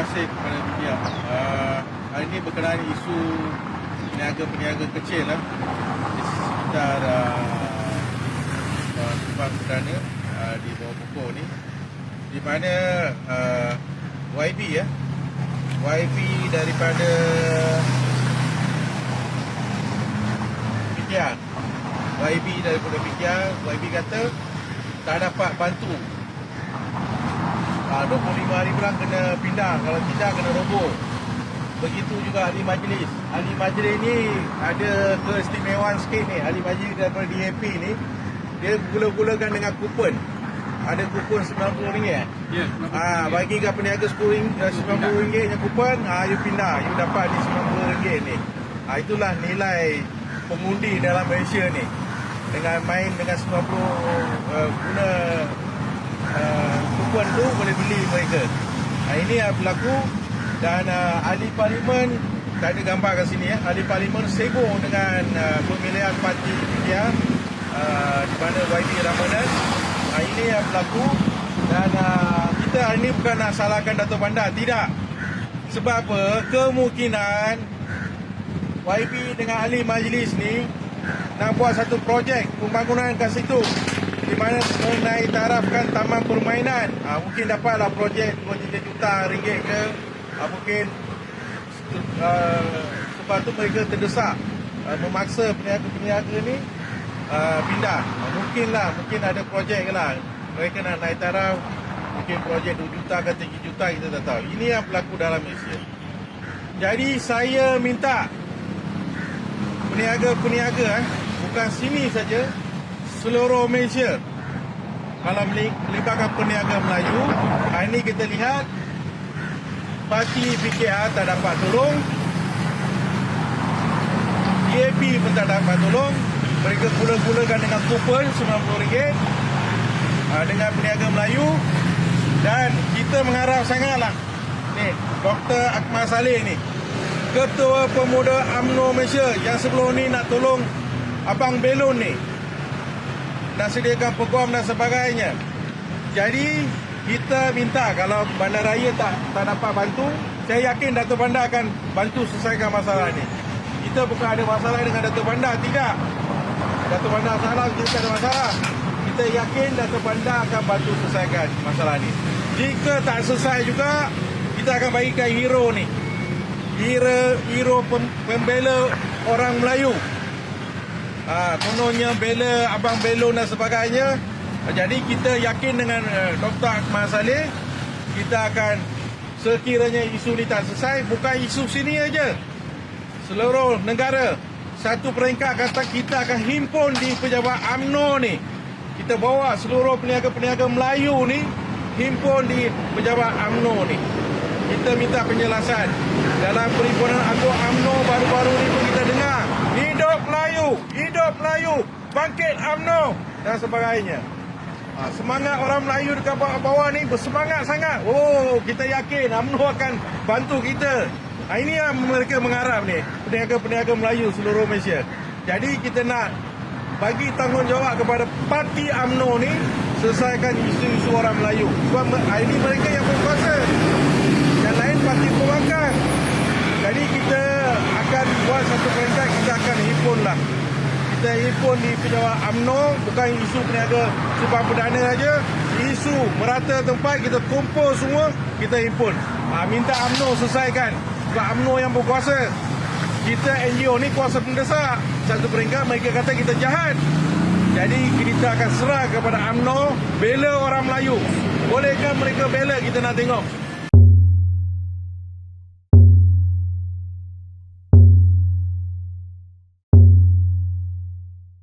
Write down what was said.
kasih kepada media. Uh, hari ini berkenaan isu peniaga-peniaga kecil lah di sekitar uh, Subang Perdana uh, di bawah pokok ni. Di mana uh, YB ya YB daripada PKR YB daripada PKR YB kata tak dapat bantu Ah, 25 hari bulan kena pindah. Kalau tidak kena roboh. Begitu juga ahli majlis. Ahli majlis ni ada keistimewaan sikit ni. Ahli majlis daripada DAP ni Dia gula-gulakan dengan kupon. Ada kupon RM90 Ya, Ah, bagi ke peniaga RM10 RM90 nya kupon, ah you pindah, you dapat di RM90 ni. Ah itulah nilai pengundi dalam Malaysia ni. Dengan main dengan 90 uh, guna kupon tu boleh beli mereka. Ah ini yang berlaku dan uh, ahli parlimen tak ada gambar kat sini ya. Ahli parlimen sibuk dengan uh, pemilihan parti dia uh, di mana YB Ramadan. Ah ini yang berlaku dan uh, kita hari ini bukan nak salahkan Dato' Bandar, tidak. Sebab apa? Kemungkinan YB dengan ahli majlis ni nak buat satu projek pembangunan kat situ di mana menaik tarafkan taman permainan. Ha, mungkin dapatlah projek 2 juta ringgit ke. Ha, mungkin uh, sebab tu mereka terdesak uh, memaksa peniaga-peniaga ni uh, pindah. Ha, mungkinlah, mungkin ada projek lah. Mereka nak naik taraf mungkin projek 2 juta ke 3 juta kita tak tahu. Ini yang berlaku dalam Malaysia. Jadi saya minta peniaga-peniaga eh, bukan sini saja seluruh Malaysia. Kalau melibatkan peniaga Melayu hari ini kita lihat parti PKR tak dapat tolong. DAP pun tak dapat tolong. Mereka gula-gulakan dengan kupon RM90 uh, dengan peniaga Melayu. Dan kita mengharap sangatlah ni Dr. Akmal Saleh ni Ketua Pemuda UMNO Malaysia yang sebelum ni nak tolong Abang Belon ni nak sediakan peguam dan sebagainya. Jadi kita minta kalau bandaraya tak tak dapat bantu, saya yakin Datuk Bandar akan bantu selesaikan masalah ni. Kita bukan ada masalah dengan Datuk Bandar, tidak. Datuk Bandar salah, kita ada masalah. Kita yakin Datuk Bandar akan bantu selesaikan masalah ni. Jika tak selesai juga, kita akan bagikan hero ni. Hero, hero pem- pembela orang Melayu. Ha, kononnya bela Abang Belon dan sebagainya. Jadi kita yakin dengan uh, Dr. Akmal Saleh, kita akan sekiranya isu ni tak selesai, bukan isu sini aja. Seluruh negara, satu peringkat kata kita akan himpun di pejabat UMNO ni. Kita bawa seluruh peniaga-peniaga Melayu ni himpun di pejabat UMNO ni. Kita minta penjelasan. Dalam perhimpunan agung UMNO baru-baru ni pun kita dengar. Hidup Melayu! Hidup Melayu! Bangkit UMNO! Dan sebagainya. Ha, semangat orang Melayu dekat bawah-bawah ni bersemangat sangat. Oh, kita yakin UMNO akan bantu kita. Ha, ini yang mereka mengharap ni. Peniaga-peniaga Melayu seluruh Malaysia. Jadi kita nak bagi tanggungjawab kepada parti UMNO ni selesaikan isu-isu orang Melayu. Sebab hari ini mereka yang berkuasa. Yang lain parti pembangkang. Jadi kita akan buat satu peringkat, himpun lah. Kita himpun di pejabat UMNO, bukan isu peniaga Subang Perdana aja. Isu merata tempat, kita kumpul semua, kita himpun. Ha, minta UMNO selesaikan. Sebab UMNO yang berkuasa. Kita NGO ni kuasa mendesak. Satu peringkat mereka kata kita jahat. Jadi kita akan serah kepada UMNO bela orang Melayu. Bolehkah mereka bela kita nak tengok.